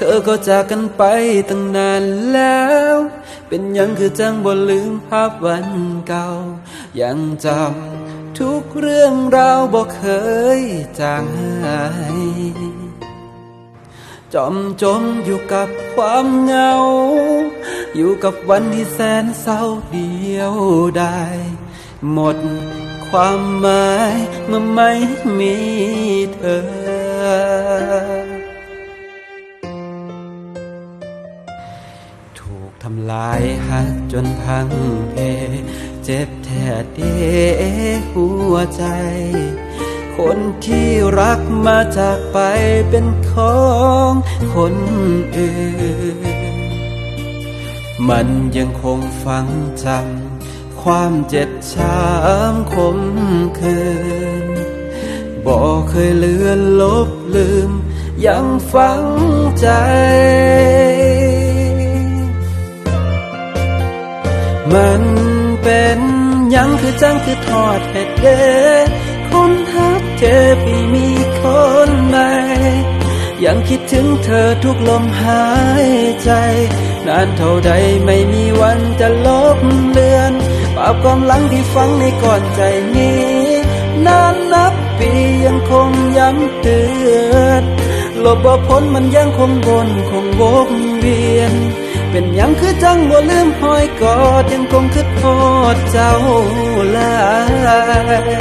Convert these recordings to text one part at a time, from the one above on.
ธอก็จากกันไปตั้งนานแล้ว เป็นยังคือจังบ่ลืมภาพวันเก่า ยังจำทุกเรื่องราวบ่เคยจางหายจอมจมอยู่กับความเหงา อยู่กับวันที่แสนเศร้าเดียวได้หมดความหมายเมื่อไม่มีเธอำลายหักจนพังเพ เจ็บแท้เดหัวใจ คนที่รักมาจากไปเป็นของคนอื่น มันยังคงฝังจำความเจ็บช้ำคมคืนบอกเคยเลือนลบลืม ยังฝังใจ จังคือทอดเหตุเดคนฮักเธอไปมีคนใหม่ยังคิดถึงเธอทุกลมหายใจ นานเท่าใดไม่มีวันจะลบเลือนภาพความหลังที่ฝังในก่อนใจนี้ นานนับปียังคงย้ำเตือนลบบ่พ้นมันยังคงวนคงวกเวียน เป็นยังคือจังบ่ลืมหอยกอดยังคงคิดทอดเจ้าลาย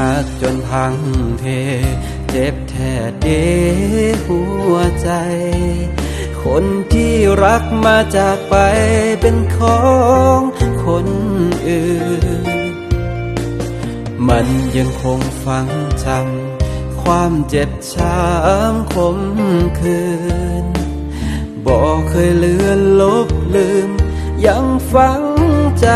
หักจนพังเพเจ็บแท้เดหัวใจ คนที่รักมาจากไปเป็นของคนอื่น มันยังคงฝังจำความเจ็บช้ำคมคืน บอกเคยเลือนลบลืม ยังฝังใจ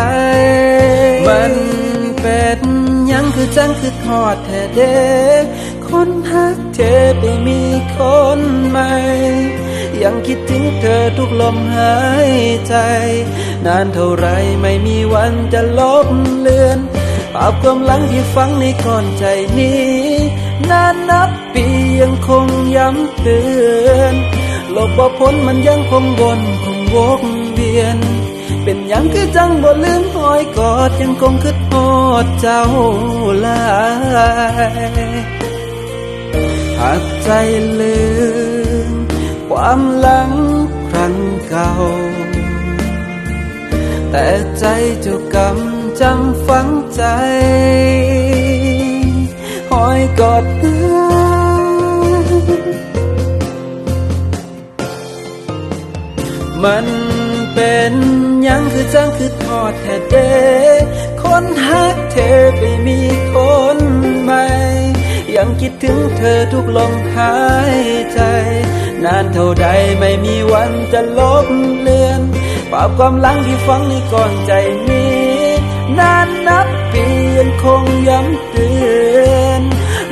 คือจังคือทอดแท้เด็กคนฮักเธอไปมีคนใหม่ ยังคิดถึงเธอทุกลมหายใจ นานเท่าไรไม่มีวันจะลบเลือนภาพความหลังที่ฝังในก้อนใจนี้ นานนับปียังคงย้ำเตือนลบบ่พ้นมันยังคงวนคงวกเวียน เป็นยังคือจังบ่ลืมหอยกอดยังคงคิดฮอดเจ้าลายหากใจลืมความหลังครั้งเก่า แต่ใจเจ้ากำจำฝังใจหอยกอดเธอมันเป็น ยังคือจังคือทอดแท้เดคนฮักเธอไปมีคนใหม่ ยังคิดถึงเธอทุกลมหายใจ นานเท่าใดไม่มีวันจะลบเลือนภาพความหลังที่ฝังในก้อนใจนี้ นานนับปียังคงย้ำเตือน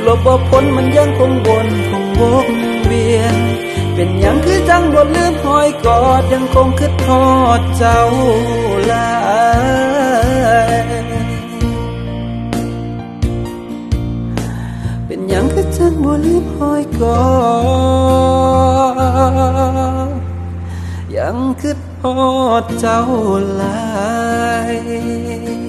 ลบบ่พ้นมันยังคงวนคงวก จังบ่ลืมหอยกอดยังคงคิดทอดเจ้าหลายเป็นหยังคือจังบ่ลืมหอยกอดยังคิดทอดเจ้าหลาย